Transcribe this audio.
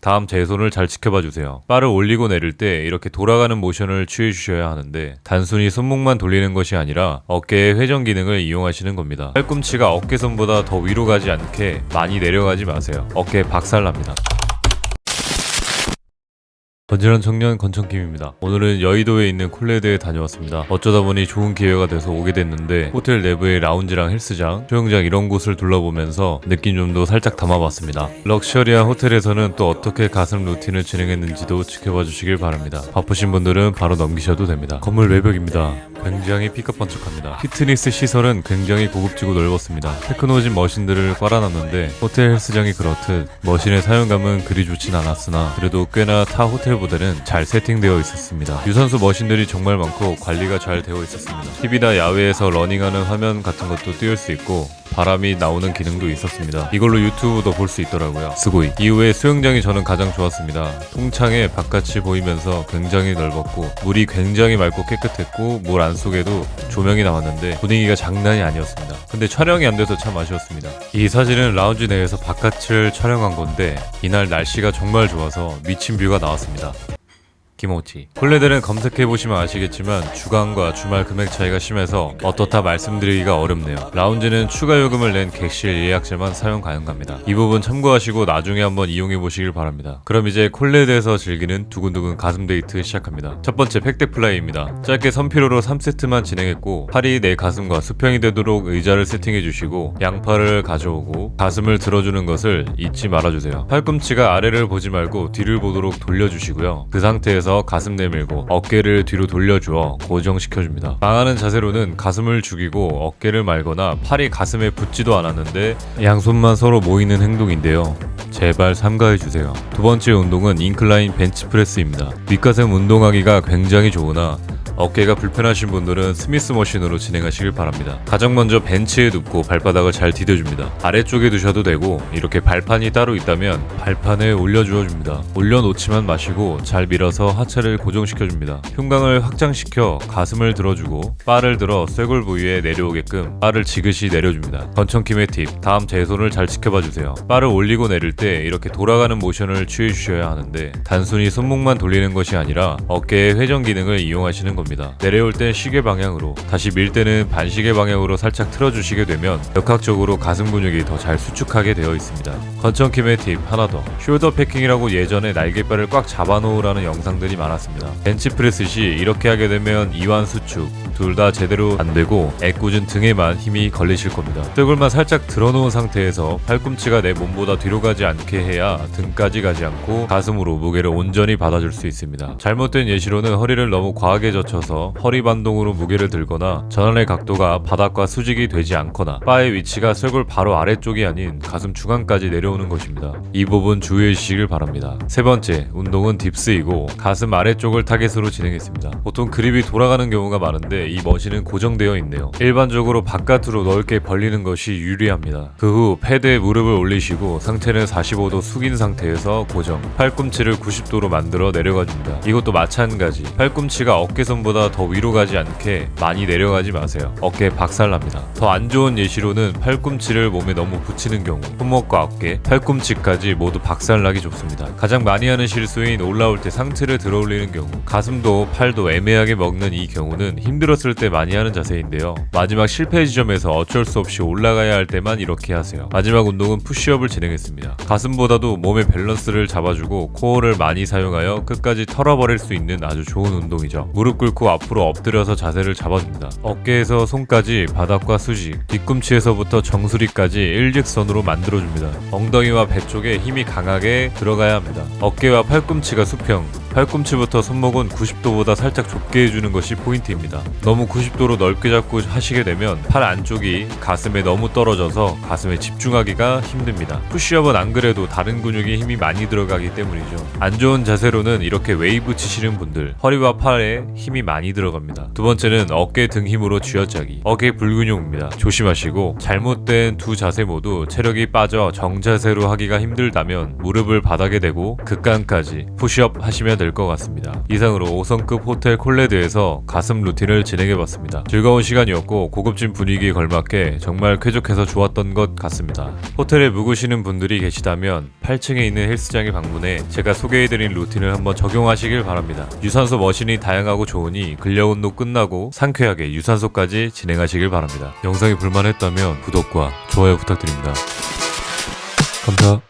다음 제 손을 잘 지켜봐 주세요. 바를 올리고 내릴 때 이렇게 돌아가는 모션을 취해 주셔야 하는데 단순히 손목만 돌리는 것이 아니라 어깨의 회전 기능을 이용하시는 겁니다. 팔꿈치가 어깨선보다 더 위로 가지 않게 많이 내려가지 마세요. 어깨 박살납니다. 건전한 청년 건천킴입니다. 오늘은 여의도에 있는 콜레드에 다녀왔습니다. 어쩌다 보니 좋은 기회가 돼서 오게 됐는데 호텔 내부의 라운지랑 헬스장, 수영장 이런 곳을 둘러보면서 느낀 점도 살짝 담아봤습니다. 럭셔리한 호텔에서는 또 어떻게 가슴 루틴을 진행했는지도 지켜봐 주시길 바랍니다. 바쁘신 분들은 바로 넘기셔도 됩니다. 건물 외벽입니다. 굉장히 삐까뻔쩍합니다. 피트니스 시설은 굉장히 고급지고 넓었습니다. 테크노진 머신들을 깔아놨는데 호텔 헬스장이 그렇듯 머신의 사용감은 그리 좋진 않았으나 그래도 꽤나 타 호텔 보다는 잘 세팅되어 있었습니다. 유산소 머신들이 정말 많고 관리가 잘 되어 있었습니다. TV나 야외에서 러닝하는 화면 같은 것도 띄울 수 있고 바람이 나오는 기능도 있었습니다. 이걸로 유튜브도 볼 수 있더라고요. 스고이. 이후에 수영장이 저는 가장 좋았습니다. 통창에 바깥이 보이면서 굉장히 넓었고 물이 굉장히 맑고 깨끗했고 물 안속에도 조명이 나왔는데 분위기가 장난이 아니었습니다. 근데 촬영이 안 돼서 참 아쉬웠습니다. 이 사진은 라운지 내에서 바깥을 촬영한 건데 이날 날씨가 정말 좋아서 미친 뷰가 나왔습니다. 김오치. 콜레들은 검색해보시면 아시겠지만 주간과 주말 금액 차이가 심해서 어떻다 말씀드리기가 어렵네요. 라운지는 추가 요금을 낸 객실 예약제만 사용 가능합니다. 이 부분 참고하시고 나중에 한번 이용해보시길 바랍니다. 그럼 이제 콜레드에서 즐기는 두근두근 가슴 데이트 시작합니다. 첫 번째 팩덱 플라이입니다. 짧게 선피로로 3세트만 진행했고 팔이 내 가슴과 수평이 되도록 의자를 세팅해주시고 양팔을 가져오고 가슴을 들어주는 것을 잊지 말아주세요. 팔꿈치가 아래를 보지 말고 뒤를 보도록 돌려주시고요. 그 상태에서 가슴 내밀고 어깨를 뒤로 돌려주어 고정시켜줍니다. 망하는 자세로는 가슴을 죽이고 어깨를 말거나 팔이 가슴에 붙지도 않았는데 양손만 서로 모이는 행동인데요. 제발 삼가해주세요. 두 번째 운동은 인클라인 벤치프레스입니다. 윗가슴 운동하기가 굉장히 좋으나 어깨가 불편하신 분들은 스미스 머신으로 진행하시길 바랍니다. 가장 먼저 벤치에 눕고 발바닥을 잘 디뎌줍니다. 아래쪽에 두셔도 되고 이렇게 발판이 따로 있다면 발판에 올려주어 줍니다. 올려놓지만 마시고 잘 밀어서 하체를 고정시켜줍니다. 흉곽을 확장시켜 가슴을 들어주고 바를 들어 쇄골 부위에 내려오게끔 바를 지그시 내려줍니다. 건청킴의 팁, 다음 제 손을 잘 지켜봐 주세요. 바를 올리고 내릴 때 이렇게 돌아가는 모션을 취해 주셔야 하는데 단순히 손목만 돌리는 것이 아니라 어깨의 회전 기능을 이용하시는 겁니다. 내려올 땐 시계 방향으로, 다시 밀 때는 반시계 방향으로 살짝 틀어주시게 되면 역학적으로 가슴 근육이 더 잘 수축하게 되어 있습니다. 건청킴의 팁 하나 더. 숄더 패킹이라고 예전에 날개뼈를 꽉 잡아놓으라는 영상들이 많았습니다. 벤치프레스 시 이렇게 하게 되면 이완 수축 둘 다 제대로 안 되고 애꿎은 등에만 힘이 걸리실 겁니다. 쇄골만 살짝 들어놓은 상태에서 팔꿈치가 내 몸보다 뒤로 가지 않게 해야 등까지 가지 않고 가슴으로 무게를 온전히 받아줄 수 있습니다. 잘못된 예시로는 허리를 너무 과하게 젖혀 서 허리 반동으로 무게를 들거나 전환의 각도가 바닥과 수직이 되지 않거나 바의 위치가 쇄골 바로 아래쪽이 아닌 가슴 중앙까지 내려오는 것입니다. 이 부분 주의해 주시길 바랍니다. 세 번째, 운동은 딥스이고 가슴 아래쪽을 타겟으로 진행했습니다. 보통 그립이 돌아가는 경우가 많은데 이 머신은 고정되어 있네요. 일반적으로 바깥으로 넓게 벌리는 것이 유리합니다. 그 후 패드에 무릎을 올리시고 상체는 45도 숙인 상태에서 고정. 팔꿈치를 90도로 만들어 내려가 줍니다. 이것도 마찬가지. 팔꿈치가 어깨선 보다 더 위로 가지 않게 많이 내려가지 마세요. 어깨 박살납니다. 더 안 좋은 예시로는 팔꿈치를 몸에 너무 붙이는 경우, 손목과 어깨, 팔꿈치까지 모두 박살나기 좋습니다. 가장 많이 하는 실수인 올라올 때 상체를 들어 올리는 경우, 가슴도 팔도 애매하게 먹는 이 경우는 힘들었을 때 많이 하는 자세인데요. 마지막 실패 지점에서 어쩔 수 없이 올라가야 할 때만 이렇게 하세요. 마지막 운동은 푸시업을 진행했습니다. 가슴보다도 몸의 밸런스를 잡아주고 코어를 많이 사용하여 끝까지 털어버릴 수 있는 아주 좋은 운동이죠. 무릎 꿇고 앞으로 엎드려서 자세를 잡아줍니다. 어깨에서 손까지 바닥과 수직, 뒤꿈치에서부터 정수리까지 일직선으로 만들어줍니다. 엉덩이와 배 쪽에 힘이 강하게 들어가야 합니다. 어깨와 팔꿈치가 수평, 팔꿈치부터 손목은 90도보다 살짝 좁게 해주는 것이 포인트입니다. 너무 90도로 넓게 잡고 하시게 되면 팔 안쪽이 가슴에 너무 떨어져서 가슴에 집중하기가 힘듭니다. 푸시업은 안 그래도 다른 근육에 힘이 많이 들어가기 때문이죠. 안 좋은 자세로는 이렇게 웨이브 치시는 분들 허리와 팔에 힘이 많이 들어갑니다. 두 번째는 어깨 등 힘으로 쥐어짜기. 어깨 불근육입니다. 조심하시고 잘못된 두 자세 모두 체력이 빠져 정자세로 하기가 힘들다면 무릎을 바닥에 대고 극간까지 푸시업 하시면 될 것 같습니다. 이상으로 5성급 호텔 콜레드에서 가슴 루틴을 진행해봤습니다. 즐거운 시간이었고 고급진 분위기에 걸맞게 정말 쾌적해서 좋았던 것 같습니다. 호텔에 묵으시는 분들이 계시다면 8층에 있는 헬스장에 방문해 제가 소개해드린 루틴을 한번 적용하시길 바랍니다. 유산소 머신이 다양하고 좋으니 근력 운동 끝나고 상쾌하게 유산소까지 진행하시길 바랍니다. 영상이 불만했다면 구독과 좋아요 부탁드립니다. 감사.